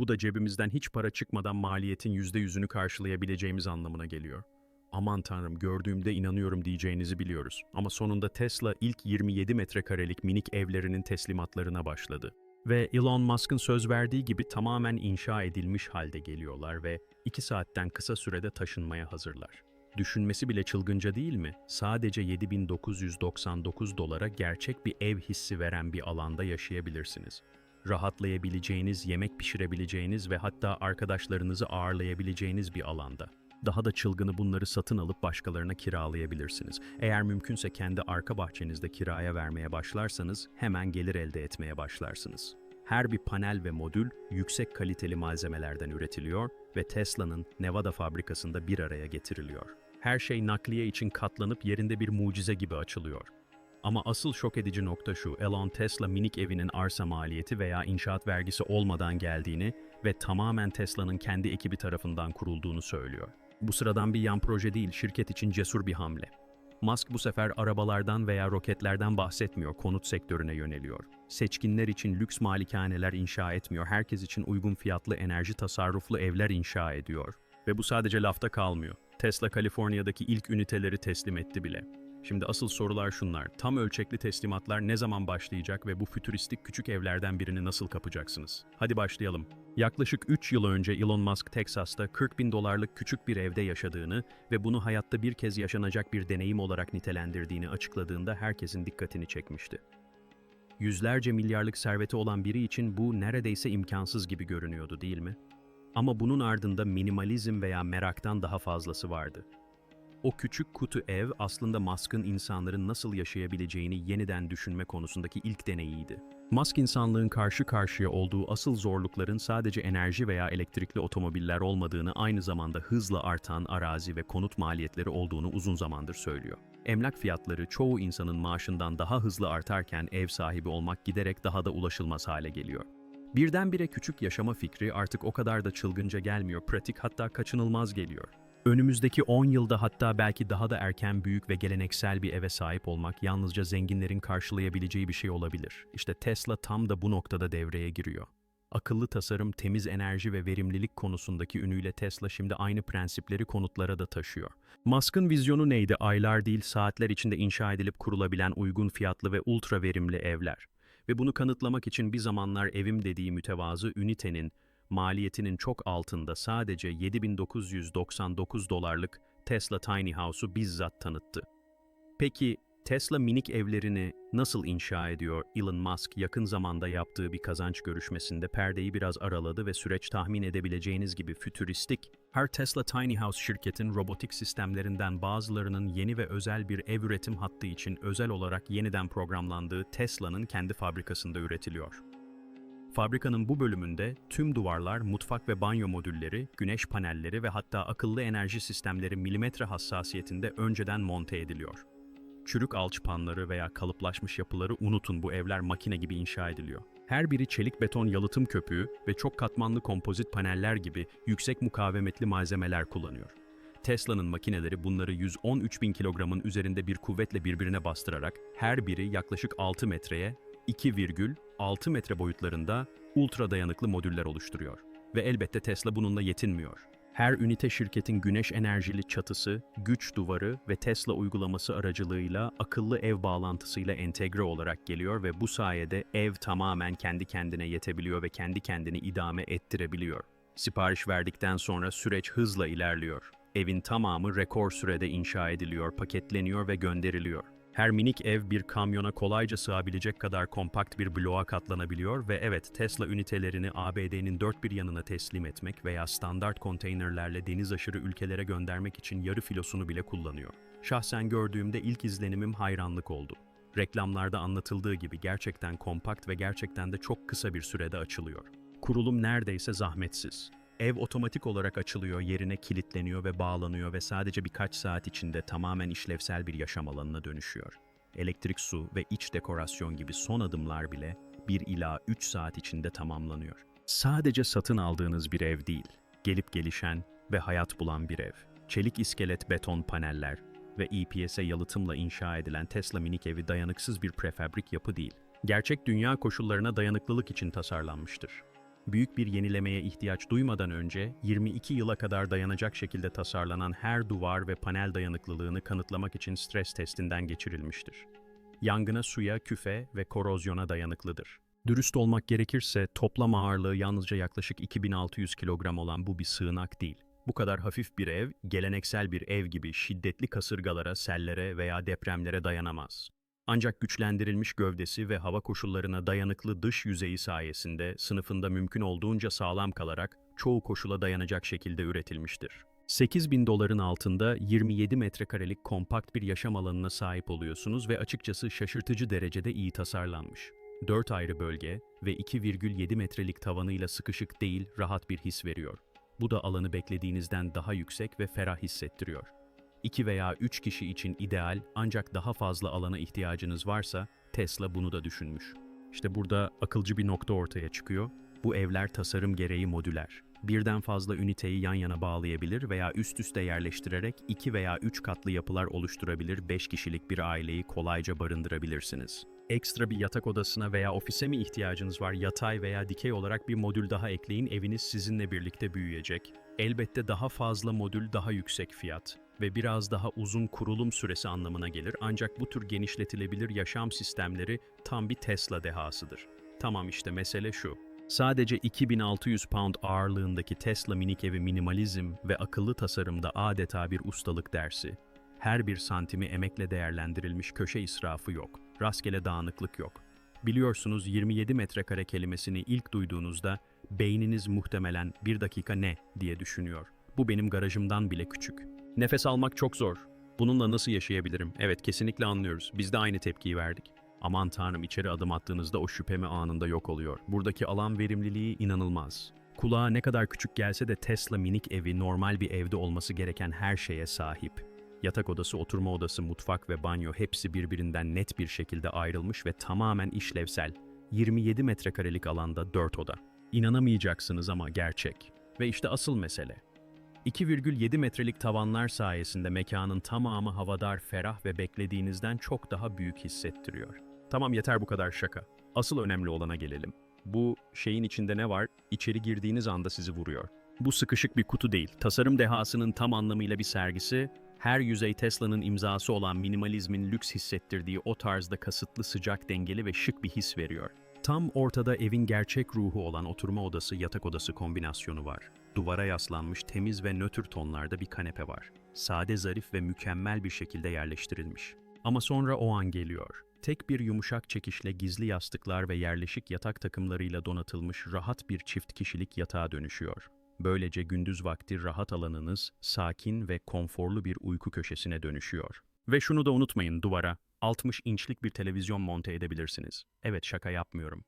Bu da cebimizden hiç para çıkmadan maliyetin %100'ünü karşılayabileceğimiz anlamına geliyor. Aman tanrım gördüğümde inanıyorum diyeceğinizi biliyoruz. Ama sonunda Tesla ilk 27 metrekarelik minik evlerinin teslimatlarına başladı. Ve Elon Musk'ın söz verdiği gibi tamamen inşa edilmiş halde geliyorlar ve 2 saatten kısa sürede taşınmaya hazırlar. Düşünmesi bile çılgınca değil mi? Sadece 7999 dolara gerçek bir ev hissi veren bir alanda yaşayabilirsiniz. Rahatlayabileceğiniz, yemek pişirebileceğiniz ve hatta arkadaşlarınızı ağırlayabileceğiniz bir alanda. Daha da çılgını bunları satın alıp başkalarına kiralayabilirsiniz. Eğer mümkünse kendi arka bahçenizde kiraya vermeye başlarsanız hemen gelir elde etmeye başlarsınız. Her bir panel ve modül yüksek kaliteli malzemelerden üretiliyor ve Tesla'nın Nevada fabrikasında bir araya getiriliyor. Her şey nakliye için katlanıp yerinde bir mucize gibi açılıyor. Ama asıl şok edici nokta şu, Elon Tesla minik evinin arsa maliyeti veya inşaat vergisi olmadan geldiğini ve tamamen Tesla'nın kendi ekibi tarafından kurulduğunu söylüyor. Bu sıradan bir yan proje değil, şirket için cesur bir hamle. Musk bu sefer arabalardan veya roketlerden bahsetmiyor, konut sektörüne yöneliyor. Seçkinler için lüks malikaneler inşa etmiyor, herkes için uygun fiyatlı enerji tasarruflu evler inşa ediyor. Ve bu sadece lafta kalmıyor. Tesla Kaliforniya'daki ilk üniteleri teslim etti bile. Şimdi asıl sorular şunlar. Tam ölçekli teslimatlar ne zaman başlayacak ve bu fütüristik küçük evlerden birini nasıl kapacaksınız? Hadi başlayalım. Yaklaşık 3 yıl önce Elon Musk Teksas'ta 40 bin dolarlık küçük bir evde yaşadığını ve bunu hayatta bir kez yaşanacak bir deneyim olarak nitelendirdiğini açıkladığında herkesin dikkatini çekmişti. Yüzlerce milyarlık serveti olan biri için bu neredeyse imkansız gibi görünüyordu değil mi? Ama bunun ardında minimalizm veya meraktan daha fazlası vardı. O küçük kutu ev aslında Musk'ın insanların nasıl yaşayabileceğini yeniden düşünme konusundaki ilk deneyiydi. Musk insanlığın karşı karşıya olduğu asıl zorlukların sadece enerji veya elektrikli otomobiller olmadığını aynı zamanda hızla artan arazi ve konut maliyetleri olduğunu uzun zamandır söylüyor. Emlak fiyatları çoğu insanın maaşından daha hızlı artarken ev sahibi olmak giderek daha da ulaşılmaz hale geliyor. Birdenbire küçük yaşama fikri artık o kadar da çılgınca gelmiyor, pratik hatta kaçınılmaz geliyor. Önümüzdeki 10 yılda hatta belki daha da erken büyük ve geleneksel bir eve sahip olmak yalnızca zenginlerin karşılayabileceği bir şey olabilir. İşte Tesla tam da bu noktada devreye giriyor. Akıllı tasarım, temiz enerji ve verimlilik konusundaki ünüyle Tesla şimdi aynı prensipleri konutlara da taşıyor. Musk'ın vizyonu neydi? Aylar değil, saatler içinde inşa edilip kurulabilen uygun fiyatlı ve ultra verimli evler. Ve bunu kanıtlamak için bir zamanlar evim dediği mütevazı ünitenin maliyetinin çok altında sadece 7999 dolarlık Tesla Tiny House'u bizzat tanıttı. Peki Tesla minik evlerini nasıl inşa ediyor? Elon Musk yakın zamanda yaptığı bir kazanç görüşmesinde perdeyi biraz araladı ve süreç tahmin edebileceğiniz gibi fütüristik. Her Tesla Tiny House şirketin robotik sistemlerinden bazılarının yeni ve özel bir ev üretim hattı için özel olarak yeniden programlandığı Tesla'nın kendi fabrikasında üretiliyor. Fabrikanın bu bölümünde tüm duvarlar, mutfak ve banyo modülleri, güneş panelleri ve hatta akıllı enerji sistemleri milimetre hassasiyetinde önceden monte ediliyor. Çürük alçıpanları veya kalıplaşmış yapıları unutun bu evler makine gibi inşa ediliyor. Her biri çelik beton yalıtım köpüğü ve çok katmanlı kompozit paneller gibi yüksek mukavemetli malzemeler kullanıyor. Tesla'nın makineleri bunları 113 bin kilogramın üzerinde bir kuvvetle birbirine bastırarak her biri yaklaşık 6 metreye 2,6 metre boyutlarında ultra dayanıklı modüller oluşturuyor. Ve elbette Tesla bununla yetinmiyor. Her ünite şirketin güneş enerjili çatısı, güç duvarı ve Tesla uygulaması aracılığıyla akıllı ev bağlantısıyla entegre olarak geliyor ve bu sayede ev tamamen kendi kendine yetebiliyor ve kendi kendini idame ettirebiliyor. Sipariş verdikten sonra süreç hızla ilerliyor. Evin tamamı rekor sürede inşa ediliyor, paketleniyor ve gönderiliyor. Her minik ev bir kamyona kolayca sığabilecek kadar kompakt bir bloğa katlanabiliyor ve evet Tesla ünitelerini ABD'nin dört bir yanına teslim etmek veya standart konteynerlerle deniz aşırı ülkelere göndermek için yarı filosunu bile kullanıyor. Şahsen gördüğümde ilk izlenimim hayranlık oldu. Reklamlarda anlatıldığı gibi gerçekten kompakt ve gerçekten de çok kısa bir sürede açılıyor. Kurulum neredeyse zahmetsiz. Ev otomatik olarak açılıyor, yerine kilitleniyor ve bağlanıyor ve sadece birkaç saat içinde tamamen işlevsel bir yaşam alanına dönüşüyor. Elektrik, su ve iç dekorasyon gibi son adımlar bile 1 ila 3 saat içinde tamamlanıyor. Sadece satın aldığınız bir ev değil, gelip gelişen ve hayat bulan bir ev. Çelik iskelet beton paneller ve EPS'e yalıtımla inşa edilen Tesla minik evi dayanıksız bir prefabrik yapı değil. Gerçek dünya koşullarına dayanıklılık için tasarlanmıştır. Büyük bir yenilemeye ihtiyaç duymadan önce 22 yıla kadar dayanacak şekilde tasarlanan her duvar ve panel dayanıklılığını kanıtlamak için stres testinden geçirilmiştir. Yangına, suya, küfe ve korozyona dayanıklıdır. Dürüst olmak gerekirse toplam ağırlığı yalnızca yaklaşık 2600 kilogram olan bu bir sığınak değil. Bu kadar hafif bir ev, geleneksel bir ev gibi şiddetli kasırgalara, sellere veya depremlere dayanamaz. Ancak güçlendirilmiş gövdesi ve hava koşullarına dayanıklı dış yüzeyi sayesinde sınıfında mümkün olduğunca sağlam kalarak çoğu koşula dayanacak şekilde üretilmiştir. 8 bin doların altında 27 metrekarelik kompakt bir yaşam alanına sahip oluyorsunuz ve açıkçası şaşırtıcı derecede iyi tasarlanmış. 4 ayrı bölge ve 2,7 metrelik tavanıyla sıkışık değil, rahat bir his veriyor. Bu da alanı beklediğinizden daha yüksek ve ferah hissettiriyor. 2 veya 3 kişi için ideal ancak daha fazla alana ihtiyacınız varsa Tesla bunu da düşünmüş. İşte burada akılcı bir nokta ortaya çıkıyor. Bu evler tasarım gereği modüler. Birden fazla üniteyi yan yana bağlayabilir veya üst üste yerleştirerek 2 veya 3 katlı yapılar oluşturabilir 5 kişilik bir aileyi kolayca barındırabilirsiniz. Ekstra bir yatak odasına veya ofise mi ihtiyacınız var? Yatay veya dikey olarak bir modül daha ekleyin. Eviniz sizinle birlikte büyüyecek. Elbette daha fazla modül daha yüksek fiyat ve biraz daha uzun kurulum süresi anlamına gelir. Ancak bu tür genişletilebilir yaşam sistemleri tam bir Tesla dehasıdır. Tamam işte mesele şu. Sadece 2600 pound ağırlığındaki Tesla minik evi minimalizm ve akıllı tasarımda adeta bir ustalık dersi. Her bir santimi emekle değerlendirilmiş köşe israfı yok. Rastgele dağınıklık yok. Biliyorsunuz 27 metrekare kelimesini ilk duyduğunuzda beyniniz muhtemelen bir dakika ne diye düşünüyor. Bu benim garajımdan bile küçük. Nefes almak çok zor. Bununla nasıl yaşayabilirim? Evet kesinlikle anlıyoruz. Biz de aynı tepkiyi verdik. Aman tanrım içeri adım attığınızda o şüphemi anında yok oluyor. Buradaki alan verimliliği inanılmaz. Kulağa ne kadar küçük gelse de Tesla minik evi normal bir evde olması gereken her şeye sahip. Yatak odası, oturma odası, mutfak ve banyo hepsi birbirinden net bir şekilde ayrılmış ve tamamen işlevsel. 27 metrekarelik alanda 4 oda. İnanamayacaksınız ama gerçek. Ve işte asıl mesele. 2,7 metrelik tavanlar sayesinde mekanın tamamı havadar, ferah ve beklediğinizden çok daha büyük hissettiriyor. Tamam yeter bu kadar şaka. Asıl önemli olana gelelim. Bu şeyin içinde ne var? İçeri girdiğiniz anda sizi vuruyor. Bu sıkışık bir kutu değil. Tasarım dehasının tam anlamıyla bir sergisi. Her yüzey Tesla'nın imzası olan minimalizmin lüks hissettirdiği o tarzda kasıtlı sıcak dengeli ve şık bir his veriyor. Tam ortada evin gerçek ruhu olan oturma odası yatak odası kombinasyonu var. Duvara yaslanmış temiz ve nötr tonlarda bir kanepe var. Sade, zarif ve mükemmel bir şekilde yerleştirilmiş. Ama sonra o an geliyor. Tek bir yumuşak çekişle gizli yastıklar ve yerleşik yatak takımlarıyla donatılmış rahat bir çift kişilik yatağa dönüşüyor. Böylece gündüz vakti rahat alanınız sakin ve konforlu bir uyku köşesine dönüşüyor. Ve şunu da unutmayın duvara 60 inçlik bir televizyon monte edebilirsiniz. Evet şaka yapmıyorum.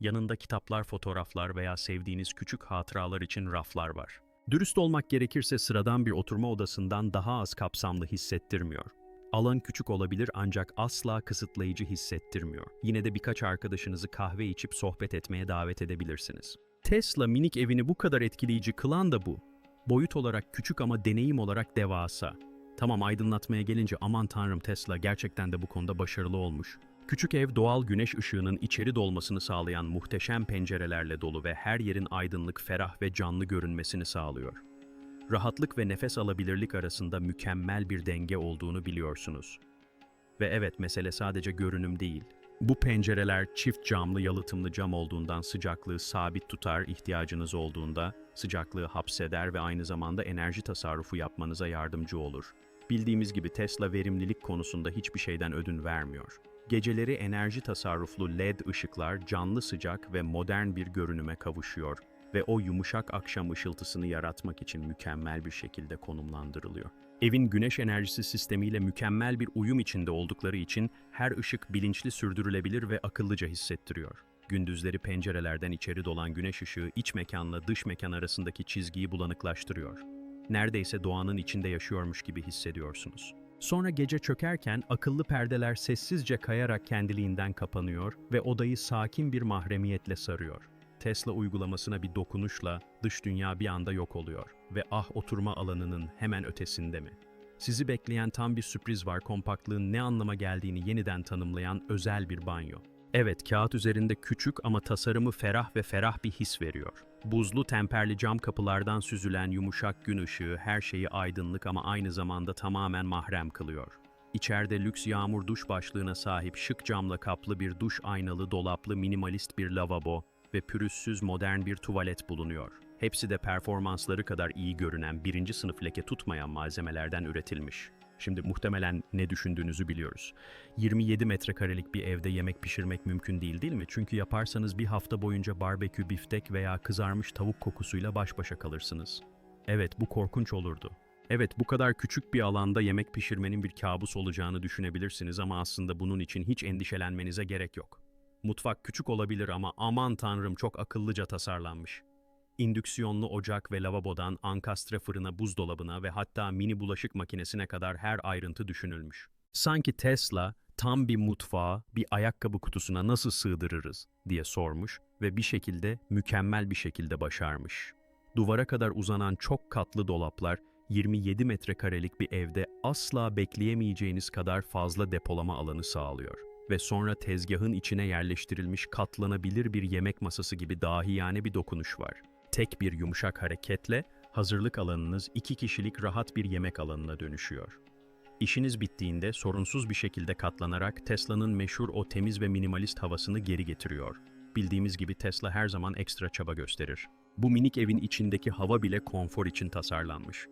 Yanında kitaplar, fotoğraflar veya sevdiğiniz küçük hatıralar için raflar var. Dürüst olmak gerekirse sıradan bir oturma odasından daha az kapsamlı hissettirmiyor. Alan küçük olabilir ancak asla kısıtlayıcı hissettirmiyor. Yine de birkaç arkadaşınızı kahve içip sohbet etmeye davet edebilirsiniz. Tesla minik evini bu kadar etkileyici kılan da bu. Boyut olarak küçük ama deneyim olarak devasa. Tamam aydınlatmaya gelince aman tanrım Tesla gerçekten de bu konuda başarılı olmuş. Küçük ev doğal güneş ışığının içeri dolmasını sağlayan muhteşem pencerelerle dolu ve her yerin aydınlık, ferah ve canlı görünmesini sağlıyor. Rahatlık ve nefes alabilirlik arasında mükemmel bir denge olduğunu biliyorsunuz. Ve evet mesele sadece görünüm değil. Bu pencereler çift camlı yalıtımlı cam olduğundan sıcaklığı sabit tutar ihtiyacınız olduğunda, sıcaklığı hapseder ve aynı zamanda enerji tasarrufu yapmanıza yardımcı olur. Bildiğimiz gibi Tesla verimlilik konusunda hiçbir şeyden ödün vermiyor. Geceleri enerji tasarruflu LED ışıklar canlı sıcak ve modern bir görünüme kavuşuyor ve o yumuşak akşam ışıltısını yaratmak için mükemmel bir şekilde konumlandırılıyor. Evin güneş enerjisi sistemiyle mükemmel bir uyum içinde oldukları için her ışık bilinçli sürdürülebilir ve akıllıca hissettiriyor. Gündüzleri pencerelerden içeri dolan güneş ışığı iç mekanla dış mekan arasındaki çizgiyi bulanıklaştırıyor. Neredeyse doğanın içinde yaşıyormuş gibi hissediyorsunuz. Sonra gece çökerken akıllı perdeler sessizce kayarak kendiliğinden kapanıyor ve odayı sakin bir mahremiyetle sarıyor. Tesla uygulamasına bir dokunuşla dış dünya bir anda yok oluyor ve ah oturma alanının hemen ötesinde mi? Sizi bekleyen tam bir sürpriz var kompaktlığın ne anlama geldiğini yeniden tanımlayan özel bir banyo. Evet, kağıt üzerinde küçük ama tasarımı ferah ve ferah bir his veriyor. Buzlu temperli cam kapılardan süzülen yumuşak gün ışığı her şeyi aydınlık ama aynı zamanda tamamen mahrem kılıyor. İçeride lüks yağmur duş başlığına sahip şık camla kaplı bir duş aynalı dolaplı minimalist bir lavabo ve pürüzsüz modern bir tuvalet bulunuyor. Hepsi de performansları kadar iyi görünen birinci sınıf leke tutmayan malzemelerden üretilmiş. Şimdi muhtemelen ne düşündüğünüzü biliyoruz. 27 metrekarelik bir evde yemek pişirmek mümkün değil değil mi? Çünkü yaparsanız bir hafta boyunca barbekü biftek veya kızarmış tavuk kokusuyla baş başa kalırsınız. Evet bu korkunç olurdu. Evet bu kadar küçük bir alanda yemek pişirmenin bir kabus olacağını düşünebilirsiniz ama aslında bunun için hiç endişelenmenize gerek yok. Mutfak küçük olabilir ama aman tanrım çok akıllıca tasarlanmış. İndüksiyonlu ocak ve lavabodan ankastre fırına, buzdolabına ve hatta mini bulaşık makinesine kadar her ayrıntı düşünülmüş. Sanki Tesla tam bir mutfağı bir ayakkabı kutusuna nasıl sığdırırız diye sormuş ve bir şekilde mükemmel bir şekilde başarmış. Duvara kadar uzanan çok katlı dolaplar 27 metrekarelik bir evde asla bekleyemeyeceğiniz kadar fazla depolama alanı sağlıyor ve sonra tezgahın içine yerleştirilmiş katlanabilir bir yemek masası gibi dahiyane bir dokunuş var. Tek bir yumuşak hareketle hazırlık alanınız iki kişilik rahat bir yemek alanına dönüşüyor. İşiniz bittiğinde sorunsuz bir şekilde katlanarak Tesla'nın meşhur o temiz ve minimalist havasını geri getiriyor. Bildiğimiz gibi Tesla her zaman ekstra çaba gösterir. Bu minik evin içindeki hava bile konfor için tasarlanmış.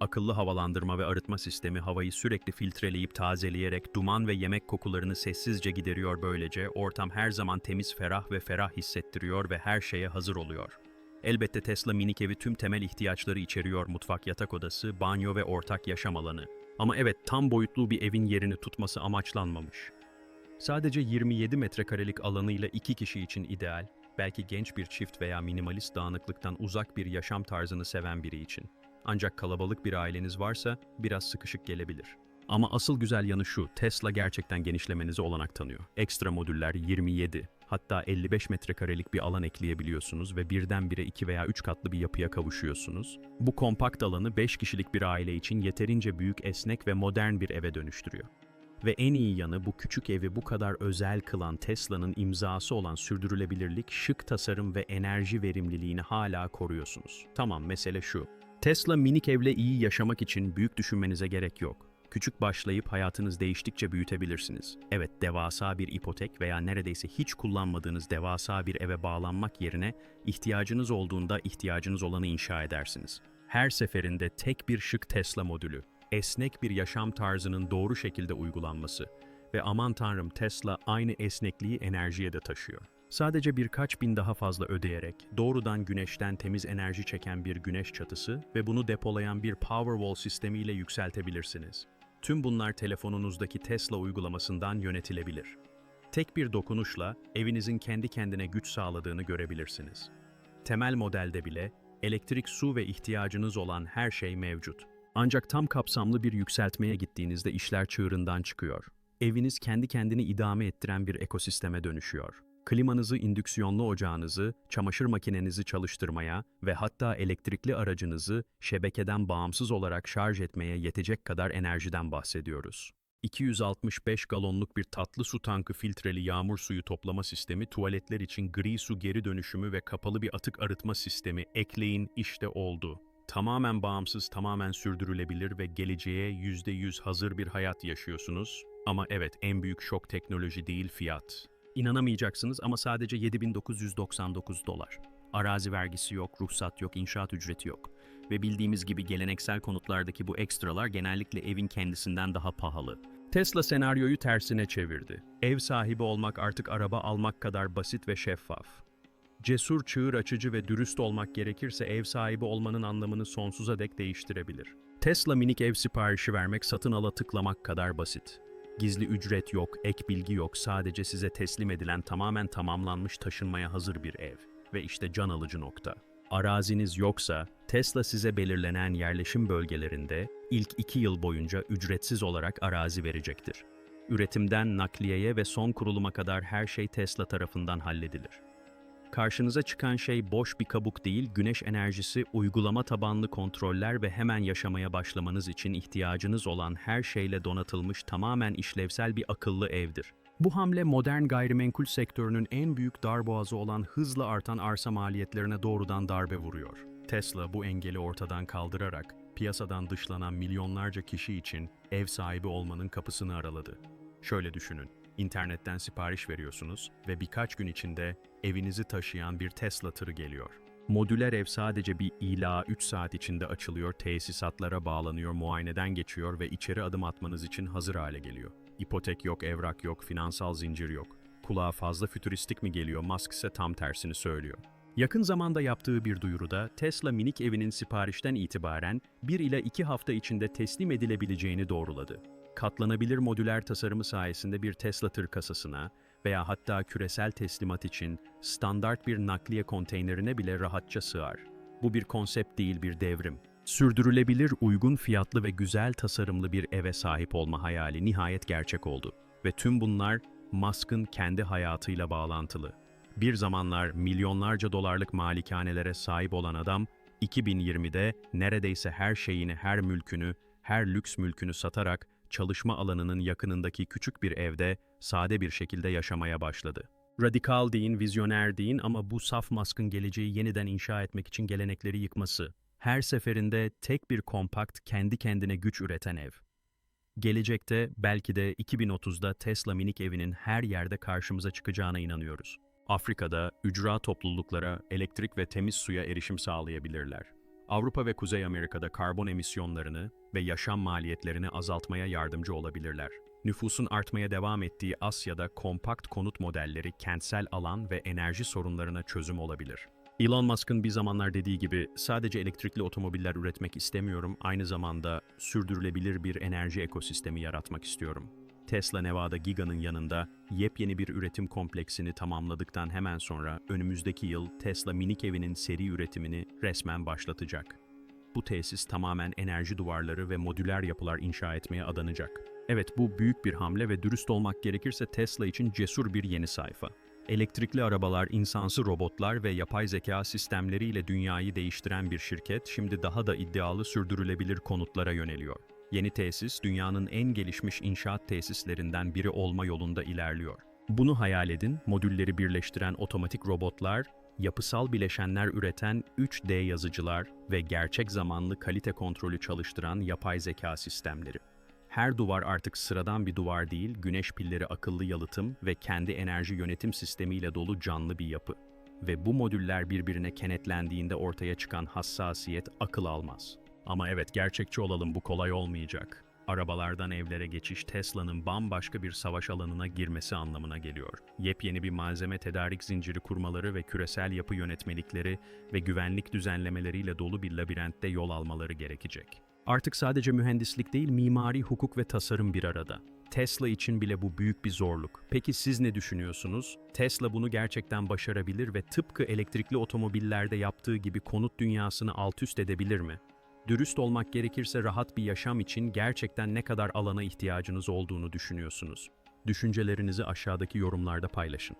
Akıllı havalandırma ve arıtma sistemi havayı sürekli filtreleyip tazeleyerek duman ve yemek kokularını sessizce gideriyor böylece ortam her zaman temiz, ferah ve ferah hissettiriyor ve her şeye hazır oluyor. Elbette Tesla minik evi tüm temel ihtiyaçları içeriyor mutfak, yatak odası, banyo ve ortak yaşam alanı. Ama evet tam boyutlu bir evin yerini tutması amaçlanmamış. Sadece 27 metrekarelik alanıyla iki kişi için ideal, belki genç bir çift veya minimalist dağınıklıktan uzak bir yaşam tarzını seven biri için. Ancak kalabalık bir aileniz varsa biraz sıkışık gelebilir. Ama asıl güzel yanı şu, Tesla gerçekten genişlemenize olanak tanıyor. Ekstra modüller 27, hatta 55 metrekarelik bir alan ekleyebiliyorsunuz ve birdenbire 2 veya 3 katlı bir yapıya kavuşuyorsunuz. Bu kompakt alanı 5 kişilik bir aile için yeterince büyük, esnek ve modern bir eve dönüştürüyor. Ve en iyi yanı bu küçük evi bu kadar özel kılan Tesla'nın imzası olan sürdürülebilirlik, şık tasarım ve enerji verimliliğini hala koruyorsunuz. Tamam mesele şu. Tesla minik evle iyi yaşamak için büyük düşünmenize gerek yok. Küçük başlayıp hayatınız değiştikçe büyütebilirsiniz. Evet, devasa bir ipotek veya neredeyse hiç kullanmadığınız devasa bir eve bağlanmak yerine ihtiyacınız olduğunda ihtiyacınız olanı inşa edersiniz. Her seferinde tek bir şık Tesla modülü, esnek bir yaşam tarzının doğru şekilde uygulanması ve aman tanrım Tesla aynı esnekliği enerjiye de taşıyor. Sadece birkaç bin daha fazla ödeyerek doğrudan güneşten temiz enerji çeken bir güneş çatısı ve bunu depolayan bir Powerwall sistemiyle yükseltebilirsiniz. Tüm bunlar telefonunuzdaki Tesla uygulamasından yönetilebilir. Tek bir dokunuşla evinizin kendi kendine güç sağladığını görebilirsiniz. Temel modelde bile elektrik, su ve ihtiyacınız olan her şey mevcut. Ancak tam kapsamlı bir yükseltmeye gittiğinizde işler çığırından çıkıyor. Eviniz kendi kendini idame ettiren bir ekosisteme dönüşüyor. Klimanızı, indüksiyonlu ocağınızı, çamaşır makinenizi çalıştırmaya ve hatta elektrikli aracınızı şebekeden bağımsız olarak şarj etmeye yetecek kadar enerjiden bahsediyoruz. 265 galonluk bir tatlı su tankı filtreli yağmur suyu toplama sistemi, tuvaletler için gri su geri dönüşümü ve kapalı bir atık arıtma sistemi ekleyin işte oldu. Tamamen bağımsız, tamamen sürdürülebilir ve geleceğe %100 hazır bir hayat yaşıyorsunuz. Ama evet en büyük şok teknoloji değil fiyat. İnanamayacaksınız ama sadece 7999 dolar. Arazi vergisi yok, ruhsat yok, inşaat ücreti yok. Ve bildiğimiz gibi geleneksel konutlardaki bu ekstralar genellikle evin kendisinden daha pahalı. Tesla senaryoyu tersine çevirdi. Ev sahibi olmak artık araba almak kadar basit ve şeffaf. Cesur, çığır açıcı ve dürüst olmak gerekirse ev sahibi olmanın anlamını sonsuza dek değiştirebilir. Tesla minik ev siparişi vermek satın ala tıklamak kadar basit. Gizli ücret yok, ek bilgi yok, sadece size teslim edilen tamamen tamamlanmış taşınmaya hazır bir ev. Ve işte can alıcı nokta. Araziniz yoksa Tesla size belirlenen yerleşim bölgelerinde ilk iki yıl boyunca ücretsiz olarak arazi verecektir. Üretimden nakliyeye ve son kuruluma kadar her şey Tesla tarafından halledilir. Karşınıza çıkan şey boş bir kabuk değil, güneş enerjisi, uygulama tabanlı kontroller ve hemen yaşamaya başlamanız için ihtiyacınız olan her şeyle donatılmış tamamen işlevsel bir akıllı evdir. Bu hamle modern gayrimenkul sektörünün en büyük darboğazı olan hızla artan arsa maliyetlerine doğrudan darbe vuruyor. Tesla bu engeli ortadan kaldırarak piyasadan dışlanan milyonlarca kişi için ev sahibi olmanın kapısını araladı. Şöyle düşünün, internetten sipariş veriyorsunuz ve birkaç gün içinde evinizi taşıyan bir Tesla tırı geliyor. Modüler ev sadece bir ila 3 saat içinde açılıyor, tesisatlara bağlanıyor, muayeneden geçiyor ve içeri adım atmanız için hazır hale geliyor. İpotek yok, evrak yok, finansal zincir yok. Kulağa fazla fütüristik mi geliyor, Musk ise tam tersini söylüyor. Yakın zamanda yaptığı bir duyuruda Tesla minik evinin siparişten itibaren 1 ila 2 hafta içinde teslim edilebileceğini doğruladı. Katlanabilir modüler tasarımı sayesinde bir Tesla tır kasasına veya hatta küresel teslimat için standart bir nakliye konteynerine bile rahatça sığar. Bu bir konsept değil bir devrim. Sürdürülebilir, uygun fiyatlı ve güzel tasarımlı bir eve sahip olma hayali nihayet gerçek oldu. Ve tüm bunlar Musk'ın kendi hayatıyla bağlantılı. Bir zamanlar milyonlarca dolarlık malikanelere sahip olan adam, 2020'de neredeyse her şeyini, her mülkünü, her lüks mülkünü satarak çalışma alanının yakınındaki küçük bir evde sade bir şekilde yaşamaya başladı. Radikal deyin, vizyoner deyin ama bu saf Musk'ın geleceği yeniden inşa etmek için gelenekleri yıkması. Her seferinde tek bir kompakt, kendi kendine güç üreten ev. Gelecekte belki de 2030'da Tesla minik evinin her yerde karşımıza çıkacağına inanıyoruz. Afrika'da ücra topluluklara elektrik ve temiz suya erişim sağlayabilirler. Avrupa ve Kuzey Amerika'da karbon emisyonlarını ve yaşam maliyetlerini azaltmaya yardımcı olabilirler. Nüfusun artmaya devam ettiği Asya'da kompakt konut modelleri kentsel alan ve enerji sorunlarına çözüm olabilir. Elon Musk'ın bir zamanlar dediği gibi sadece elektrikli otomobiller üretmek istemiyorum, aynı zamanda sürdürülebilir bir enerji ekosistemi yaratmak istiyorum. Tesla Nevada Giga'nın yanında yepyeni bir üretim kompleksini tamamladıktan hemen sonra önümüzdeki yıl Tesla minik evinin seri üretimini resmen başlatacak. Bu tesis tamamen enerji duvarları ve modüler yapılar inşa etmeye adanacak. Evet bu büyük bir hamle ve dürüst olmak gerekirse Tesla için cesur bir yeni sayfa. Elektrikli arabalar, insansı robotlar ve yapay zeka sistemleriyle dünyayı değiştiren bir şirket şimdi daha da iddialı sürdürülebilir konutlara yöneliyor. Yeni tesis dünyanın en gelişmiş inşaat tesislerinden biri olma yolunda ilerliyor. Bunu hayal edin, modülleri birleştiren otomatik robotlar, yapısal bileşenler üreten 3D yazıcılar ve gerçek zamanlı kalite kontrolü çalıştıran yapay zeka sistemleri. Her duvar artık sıradan bir duvar değil, güneş pilleri akıllı yalıtım ve kendi enerji yönetim sistemiyle dolu canlı bir yapı. Ve bu modüller birbirine kenetlendiğinde ortaya çıkan hassasiyet akıl almaz. Ama evet gerçekçi olalım bu kolay olmayacak. Arabalardan evlere geçiş Tesla'nın bambaşka bir savaş alanına girmesi anlamına geliyor. Yepyeni bir malzeme tedarik zinciri kurmaları ve küresel yapı yönetmelikleri ve güvenlik düzenlemeleriyle dolu bir labirentte yol almaları gerekecek. Artık sadece mühendislik değil, mimari, hukuk ve tasarım bir arada. Tesla için bile bu büyük bir zorluk. Peki siz ne düşünüyorsunuz? Tesla bunu gerçekten başarabilir ve tıpkı elektrikli otomobillerde yaptığı gibi konut dünyasını alt üst edebilir mi? Dürüst olmak gerekirse rahat bir yaşam için gerçekten ne kadar alana ihtiyacınız olduğunu düşünüyorsunuz. Düşüncelerinizi aşağıdaki yorumlarda paylaşın.